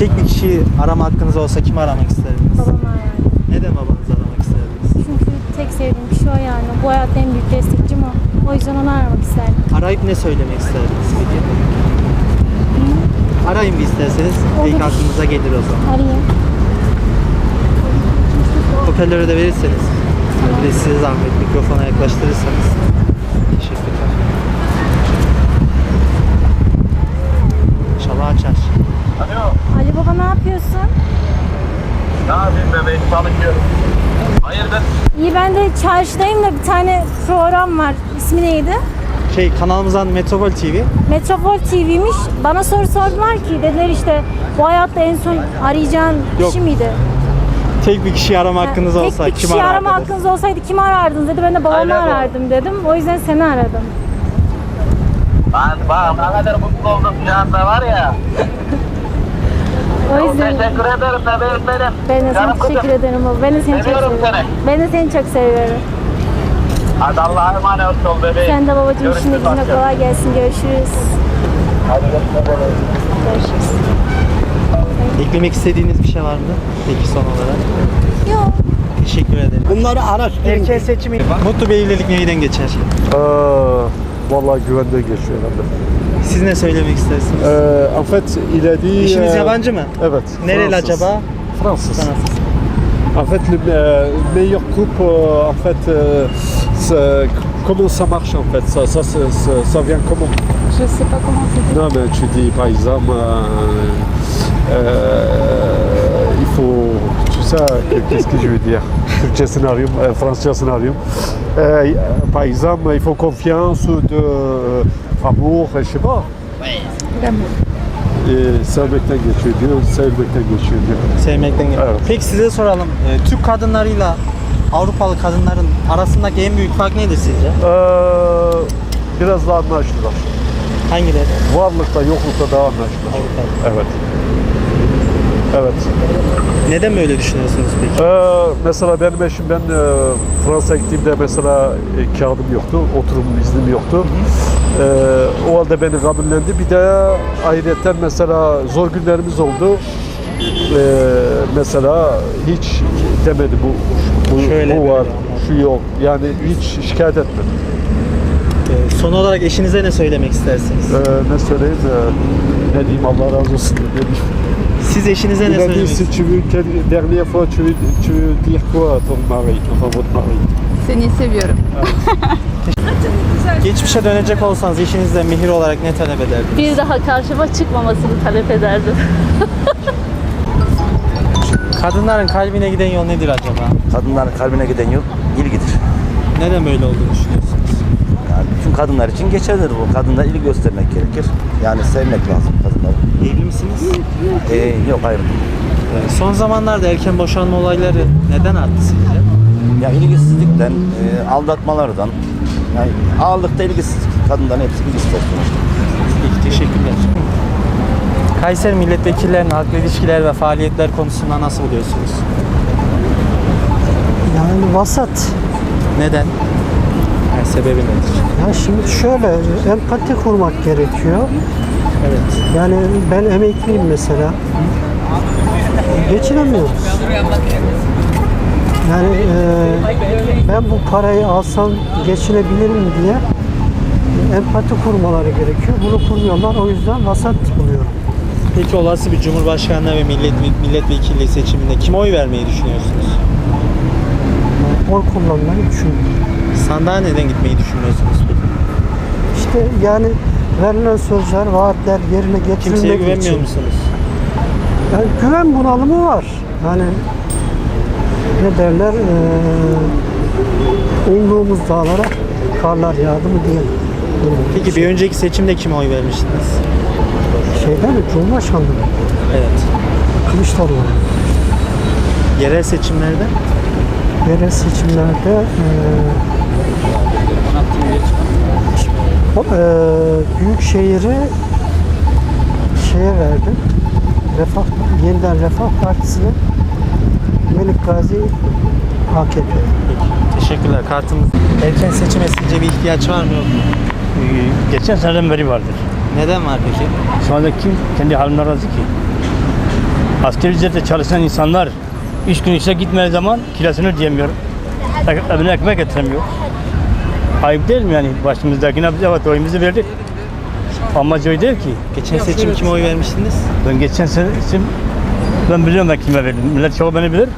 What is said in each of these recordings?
Tek bir kişiyi arama hakkınız olsa kimi aramak isterdiniz? Babam yani. Neden babanızı aramak isterdiniz? Çünkü tek sevdiğim kişi o yani. Bu hayatta en büyük destekçim o. O yüzden onu aramak isterdim. Arayıp ne söylemek isterdiniz peki? Arayın bir isterseniz. İlk Olur. aklınıza gelir o zaman. Arayayım. Hoparlörü de verirseniz. Bir de size zahmet mikrofona yaklaştırırsanız. Ali baba ne yapıyorsun? Ne yapayım bebeğim çalışıyorum. Hayırdır? İyi ben de çarşıdayım da bir tane program var. İsmi neydi? Şey kanalımızdan Metropol TV. Metropol TV'miş. Bana soru sordular ki dediler işte bu hayatta en son arayacağın Yok. kişi miydi? Tek bir kişiyi arama hakkınız Tek olsa bir kim kişi arama arardınız? hakkınız olsaydı kimi arardınız dedi. Ben de babamı Aynen arardım dedim. O yüzden seni aradım. Ben bak ne kadar mutlu oldum şu anda var ya. O yüzden Teşekkür ederim bebeğim benim. ben de sana teşekkür kızım. ederim baba. Ben de seni çok Seviyorum seviyorum. Ben de seni çok seviyorum. Hadi Allah'a emanet ol bebeğim. Sen de babacığım Görüşürüz işine gücüne kolay gelsin. Görüşürüz. Hadi görüşürüz. Görüşürüz. Eklemek istediğiniz bir şey var mı? Peki son olarak. Yok. Teşekkür ederim. Bunları araştırın. Erken seçimi mutlu bir evlilik neyden geçer? Ee, vallahi güvende geçiyor herhalde. Siz ne söylemek istersiniz? Ee, en fait, il a dit... Eşiniz euh, yabancı mı? Evet. Nereli acaba? Fransız. Fransız. En fait, le euh, meilleur couple, euh, en fait, euh, comment ça marche en fait ça, vient comment? Je sais pas comment c'est. Non, mais tu dis par exemple, euh, euh, il faut, tu sais, qu'est-ce que je veux dire? Fransızcasını arıyorum. Euh, par exemple, il faut confiance, de euh, amour, je sais pas. E, sevmekten geçiyor diyor, sevmekten geçiyor diyor. Sevmekten geliyor. Evet. Peki size soralım. Ee, Türk kadınlarıyla Avrupalı kadınların arasındaki en büyük fark nedir sizce? Ee, biraz daha anlaştılar. Hangileri? Varlıkta, yoklukta daha anlaştılar. Avrupalı. Evet. Evet. Neden böyle düşünüyorsunuz peki? Ee, mesela benim eşim ben e, Fransa'ya gittiğimde mesela e, kağıdım yoktu, oturum iznim yoktu. Ee, o halde beni kabullendi. Bir de ayrıca mesela zor günlerimiz oldu. Ee, mesela hiç demedi bu, bu, Şöyle bu var, şu yok. Yani hiç şikayet etmedi. Ee, son olarak eşinize ne söylemek istersiniz? Ee, ne söyleyeyim, e, ne diyeyim Allah razı olsun. Ne diyeyim. Siz eşinize ne Il a söylemek dit si istersiniz? tu veux, quelle dernière fois tu veux, tu veux dire quoi à ton mari, enfin votre mari Seni seviyorum. Geçmişe dönecek olsanız eşinizden mihir olarak ne talep ederdiniz? Bir daha karşıma çıkmamasını talep ederdim. Kadınların kalbine giden yol nedir acaba? Kadınların kalbine giden yol ilgidir. Neden böyle olduğunu düşünüyorsunuz? Yani bütün kadınlar için geçerlidir bu. Kadınlara ilgi göstermek gerekir. Yani sevmek lazım kadınları. Evli misiniz? Ee, yok hayır. Ee, Son zamanlarda erken boşanma olayları neden arttı ilgisizlikten, e, aldatmalardan, yani ağırlıkta ilgisizlik. Kadınların hepsi ilgisizler sonuçta. Peki teşekkürler. Kayseri milletvekillerinin halkla ilişkiler ve faaliyetler konusunda nasıl buluyorsunuz? Yani vasat. Neden? Yani sebebi nedir? Ya şimdi şöyle empati kurmak gerekiyor. Evet. Yani ben emekliyim mesela. Geçinemiyoruz. Yani e, ben bu parayı alsam geçinebilirim diye empati kurmaları gerekiyor. Bunu kurmuyorlar. O yüzden vasat buluyorum. Peki olası bir cumhurbaşkanlığı ve millet milletvekilliği seçiminde kime oy vermeyi düşünüyorsunuz? Oy kullanmayı düşünüyorum. Sandığa neden gitmeyi düşünmüyorsunuz peki? İşte yani verilen sözler, vaatler yerine getirilmek Kimseye güvenmiyor için. musunuz? Yani güven bunalımı var. Yani ne derler? Eee umduğumuz dağlara karlar yağdı mı diye. Peki bir önceki seçimde kime oy vermiştiniz? Şeyden mi? Cumhurbaşkanlığı mı? Evet. Kılıçdaroğlu. Yerel seçimlerde? Yerel seçimlerde eee o, eee büyük şehri şeye verdim. Refah, yeniden Refah Partisi'ne Melik Gazi AKP. Peki. Teşekkürler. Kartımız. Erken seçime sizce bir ihtiyaç var mı yok mu? Geçen seneden beri vardır. Neden var peki? Şu anda kim kendi haline razı ki? Asgari ücretle çalışan insanlar üç gün işe gitmediği zaman kirasını ödeyemiyor. Evine ekmek getiremiyor. Ayıp değil mi yani başımızdakine biz evet oyumuzu verdik. Amacı o değil ki. Geçen seçim kime oy vermiştiniz? Ben geçen sene için ben biliyorum ben kime verdim. Millet çoğu beni bilir.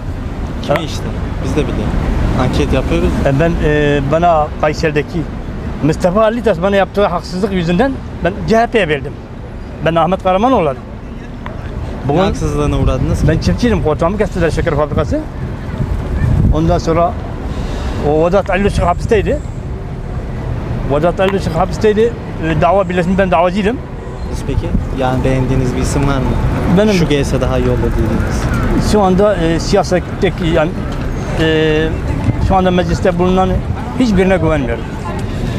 Kime Ha? işte? Biz de biliyoruz. Anket yapıyoruz. E Ben e, bana Kayseri'deki Mustafa Ali Taş bana yaptığı haksızlık yüzünden ben CHP'ye verdim. Ben Ahmet Karamanoğlu. Ne Bugün haksızlığına uğradınız? ben çiftçiydim. Koltuğumu kestiler şeker fabrikası. Ondan sonra o Vedat Ali Işık hapisteydi. Vedat Ali Işık hapisteydi. E, dava birleşimi ben davacıydım. Siz peki? Yani beğendiğiniz bir isim var mı? Benim- Şu gelse daha iyi olur dediğiniz. Şu anda e, siyasetteki yani e, şu anda mecliste bulunan hiçbirine güvenmiyorum.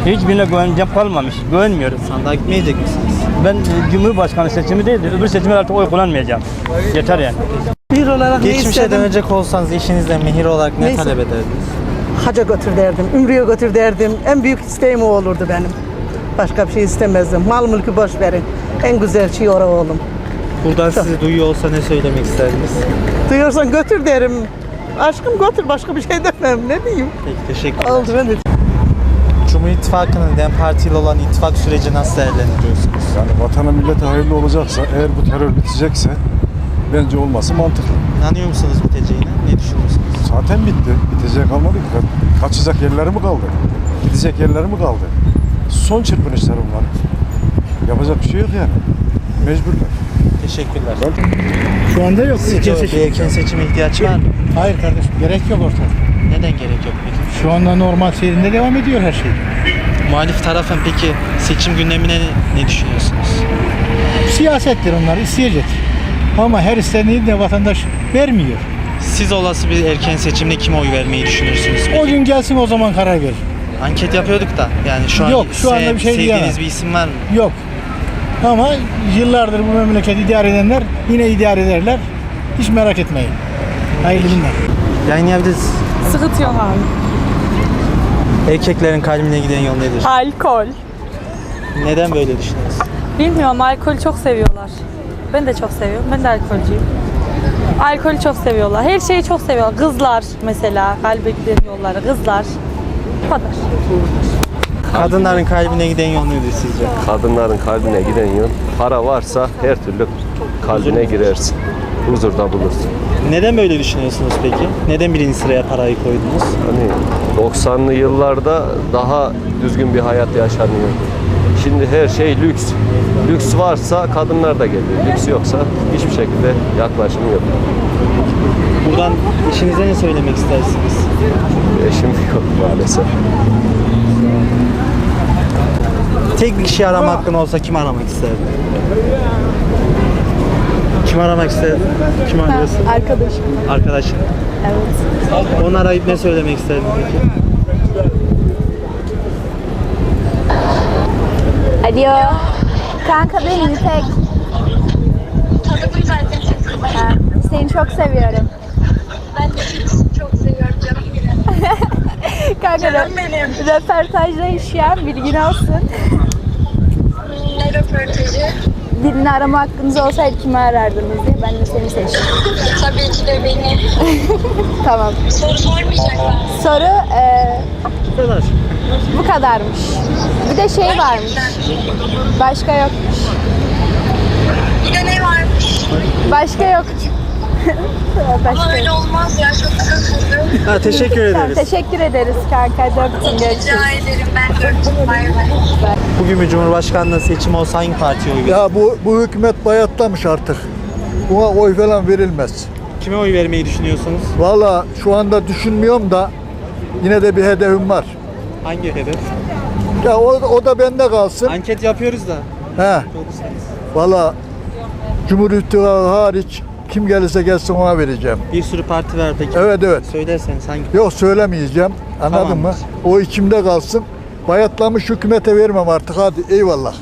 Hiçbirine güvencem kalmamış. Güvenmiyorum. Sandığa gitmeyecek misiniz? Ben e, Cumhurbaşkanı seçimi değil, öbür seçimde artık oy kullanmayacağım. Yeter yani. Bir olarak ne Geçmişe istedim? dönecek olsanız eşinizden mehir olarak ne Neyse. talep ederdiniz? Hacca götür derdim, ümreye götür derdim. En büyük isteğim o olurdu benim. Başka bir şey istemezdim. Mal mülkü boş verin. En güzel şey ora oğlum. Buradan sizi duyuyor olsa ne söylemek isterdiniz? Duyuyorsan götür derim. Aşkım götür başka bir şey demem. Ne diyeyim? Peki teşekkür Oldu ben de. Cumhur İttifakı'nın DEM Parti ile olan ittifak süreci nasıl değerlendiriyorsunuz? Yani vatana millete hayırlı olacaksa, eğer bu terör bitecekse bence olması mantıklı. İnanıyor musunuz biteceğine? Ne düşünüyorsunuz? Zaten bitti. Bitecek kalmadı ki. Ka- Kaçacak yerleri mi kaldı? Gidecek yerleri mi kaldı? Son çırpınışlar bunlar. Yapacak bir şey yok yani. Mecburlar. Teşekkürler. Şu anda yok. Sizce bir erken seçime ihtiyaç var mı? Hayır kardeşim gerek yok ortada. Neden gerek yok peki? Şu anda normal seyrinde devam ediyor her şey. Muhalif tarafın peki seçim gündemine ne düşünüyorsunuz? Siyasettir onlar isteyecek. Ama her istediğini de vatandaş vermiyor. Siz olası bir erken seçimde kime oy vermeyi düşünürsünüz? O Peki? gün gelsin o zaman karar verir. Anket yapıyorduk da yani şu an Yok, şu anda bir şey sevdiğiniz diyemem. bir isim var mı? Yok. Ama yıllardır bu memleketi idare edenler yine idare ederler. Hiç merak etmeyin. Hayırlı günler. Yayınlayabiliriz. Sıkıntı yok abi. Erkeklerin kalbine giden yol nedir? Alkol. Neden böyle düşünüyorsun? Bilmiyorum alkolü çok seviyorlar. Ben de çok seviyorum. Ben de alkolcüyüm. Alkolü çok seviyorlar. Her şeyi çok seviyorlar. Kızlar mesela kalbe giden yolları. Kızlar. Bu kadar. Kadınların kalbine giden yol nedir sizce? Kadınların kalbine giden yol, para varsa her türlü kalbine girersin. Huzurda bulursun. Neden böyle düşünüyorsunuz peki? Neden birinci sıraya parayı koydunuz? Hani 90'lı yıllarda daha düzgün bir hayat yaşanıyor. Şimdi her şey lüks. Lüks varsa kadınlar da geliyor. Lüks yoksa hiçbir şekilde yaklaşım yok. Buradan işinize ne söylemek istersiniz? Eşim yok maalesef. Tek bir kişi arama hakkın olsa kim aramak isterdin? Kim aramak isterdin? Kim arıyorsun? Arkadaşım. Arkadaşın. Evet. Onu arayıp ne söylemek isterdin peki? Alo. Kanka benim İpek. Ha, Seni çok seviyorum. Ben de sizi çok seviyorum canım benim. Kanka Canım benim. röportajda yaşayan bilgin olsun. Röportajı? Birini arama hakkınız olsaydı kimi arardınız diye ben de seni seçtim. Tabii ki de beni. Tamam. Soru sormayacaklar. Soru e, Bu kadar. bu kadarmış. Bir de şey varmış. Başka yokmuş. Bir de ne varmış? Başka yok. Ama öyle olmaz ya çok kısa sürdü. Ha, teşekkür ederiz. teşekkür ederiz kanka. Döktüm görüşürüz. Rica ederim ben dörttüm bay bay. Bugün bir Cumhurbaşkanlığı seçimi olsa hangi partiye oy verir? Ya bu, bu hükümet bayatlamış artık. Buna oy falan verilmez. Kime oy vermeyi düşünüyorsunuz? Valla şu anda düşünmüyorum da yine de bir hedefim var. Hangi hedef? Ya o, o da bende kalsın. Anket yapıyoruz da. He. Olursanız. Valla Cumhur İttifakı hariç kim gelirse gelsin ona vereceğim. Bir sürü parti var peki. Evet evet. Söylerseniz hangi? Yok söylemeyeceğim. Anladın Tamamdır. mı? O içimde kalsın. Bayatlamış hükümete vermem artık hadi eyvallah.